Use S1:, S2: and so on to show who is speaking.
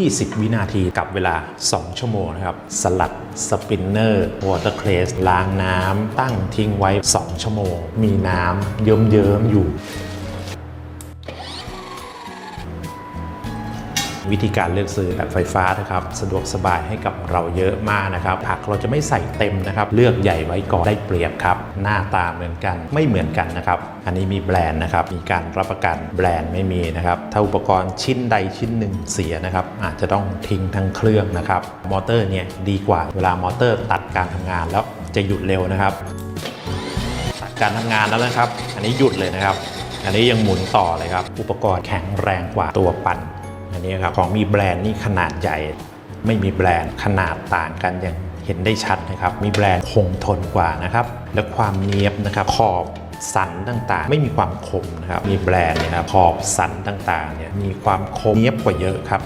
S1: 20 วินาทีกับเวลา 2 ชั่วโมงนะครับ สลัดสปินเนอร์วอเตอร์เคลสล้างน้ำตั้งทิ้งไว้ 2 ชั่วโมง มีน้ำเยิ้มๆอยู่ วิธีการเลือกซื้อแบบไฟฟ้านะครับสะดวกสบายให้กับเราเยอะมากนะครับผักเราจะไม่ใส่เต็มนะครับเลือกใหญ่ไว้ก่อนได้เปรียบครับ หน้าตาเหมือนกันไม่เหมือนกันนะครับ อันนี้มีแบรนด์นะครับ มีการรับประกันแบรนด์ไม่มีนะครับ ถ้าอุปกรณ์ชิ้นใดชิ้นหนึ่งเสียนะครับ อาจจะต้องทิ้งทั้งเครื่องนะครับ มอเตอร์เนี่ยดีกว่าเวลามอเตอร์ตัดการทำงานแล้วจะหยุดเร็วนะครับ ตัดการทำงานแล้วนะครับ อันนี้หยุดเลยนะครับ อันนี้ยังหมุนต่อเลยครับ อุปกรณ์แข็งแรงกว่าตัวปั่น อันนี้ครับของมีแบรนด์นี่ขนาดใหญ่ ไม่มีแบรนด์ขนาดต่างกันอย่างเห็นได้ชัดนะครับ มีแบรนด์คงทนกว่านะครับ และความเนียบนะครับขอบสันต่างๆ ไม่มีความคมนะครับ มีแบรนด์เนี่ยนะครับขอบสันต่างๆเนี่ยมีความคมเนียบกว่าเยอะครับ